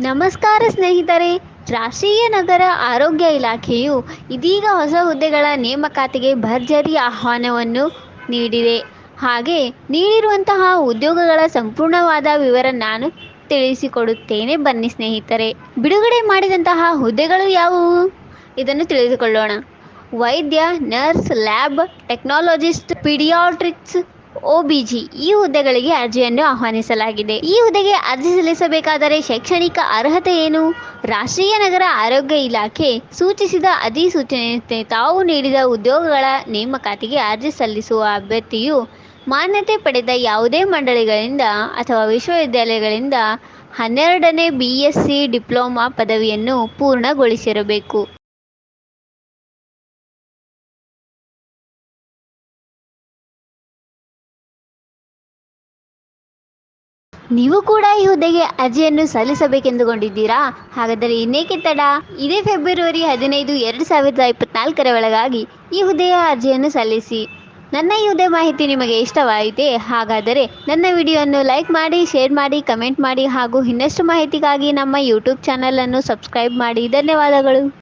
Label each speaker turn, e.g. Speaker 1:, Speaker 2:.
Speaker 1: ನಮಸ್ಕಾರ ಸ್ನೇಹಿತರೆ, ರಾಷ್ಟ್ರೀಯ ನಗರ ಆರೋಗ್ಯ ಇಲಾಖೆಯು ಇದೀಗ ಹೊಸ ಹುದ್ದೆಗಳ ನೇಮಕಾತಿಗೆ ಭರ್ಜರಿ ಆಹ್ವಾನವನ್ನು ನೀಡಿದೆ. ಹಾಗೆ ನೀಡಿರುವಂತಹ ಉದ್ಯೋಗಗಳ ಸಂಪೂರ್ಣವಾದ ವಿವರ ನಾನು ತಿಳಿಸಿಕೊಡುತ್ತೇನೆ. ಬನ್ನಿ ಸ್ನೇಹಿತರೆ, ಬಿಡುಗಡೆ ಮಾಡಿದಂತಹ ಹುದ್ದೆಗಳು ಯಾವುವು? ಇದನ್ನು ತಿಳಿದುಕೊಳ್ಳೋಣ. ವೈದ್ಯ, nurse, lab technologist, paediatrics OBG ಈ ಹುದ್ದೆಗಳಿಗೆ ಅರ್ಜಿಯನ್ನು ಆಹ್ವಾನಿಸಲಾಗಿದೆ. ಈ ಹುದ್ದೆಗೆ ಅರ್ಜಿ ಸಲ್ಲಿಸಬೇಕಾದರೆ ಶೈಕ್ಷಣಿಕ ಅರ್ಹತೆ ಏನು? ರಾಷ್ಟ್ರೀಯ ನಗರ ಆರೋಗ್ಯ ಇಲಾಖೆ ಸೂಚಿಸಿದ ಅಧಿಸೂಚನೆಯಂತೆ ತಾವು ನೀಡಿದ ಉದ್ಯೋಗಗಳ ನೇಮಕಾತಿಗೆ ಅರ್ಜಿ ಸಲ್ಲಿಸುವ ಅಭ್ಯರ್ಥಿಯು ಮಾನ್ಯತೆ ಪಡೆದ ಯಾವುದೇ ಮಂಡಳಿಗಳಿಂದ ಅಥವಾ ವಿಶ್ವವಿದ್ಯಾಲಯಗಳಿಂದ ಹನ್ನೆರಡನೇ ಬಿ ಎಸ್ ಸಿ ಡಿಪ್ಲೊಮಾ ಪದವಿಯನ್ನು ಪೂರ್ಣಗೊಳಿಸಿರಬೇಕು. ನೀವು ಕೂಡ ಈ ಹುದ್ದೆಗೆ ಅರ್ಜಿಯನ್ನು ಸಲ್ಲಿಸಬೇಕೆಂದುಕೊಂಡಿದ್ದೀರಾ? ಹಾಗಾದರೆ ಇನ್ನೇಕೆ ತಡ? ಇದೇ ಫೆಬ್ರವರಿ ಹದಿನೈದು, ಎರಡು ಸಾವಿರದ ಇಪ್ಪತ್ನಾಲ್ಕರ ಒಳಗಾಗಿ ಈ ಹುದ್ದೆಯ ಅರ್ಜಿಯನ್ನು ಸಲ್ಲಿಸಿ. ನನ್ನ ಈ ಹುದ್ದೆ ಮಾಹಿತಿ ನಿಮಗೆ ಇಷ್ಟವಾಯಿತೆ? ಹಾಗಾದರೆ ನನ್ನ ವಿಡಿಯೋವನ್ನು ಲೈಕ್ ಮಾಡಿ, ಶೇರ್ ಮಾಡಿ, ಕಮೆಂಟ್ ಮಾಡಿ ಹಾಗೂ ಇನ್ನಷ್ಟು ಮಾಹಿತಿಗಾಗಿ ನಮ್ಮ ಯೂಟ್ಯೂಬ್ ಚಾನಲನ್ನು ಸಬ್ಸ್ಕ್ರೈಬ್ ಮಾಡಿ. ಧನ್ಯವಾದಗಳು.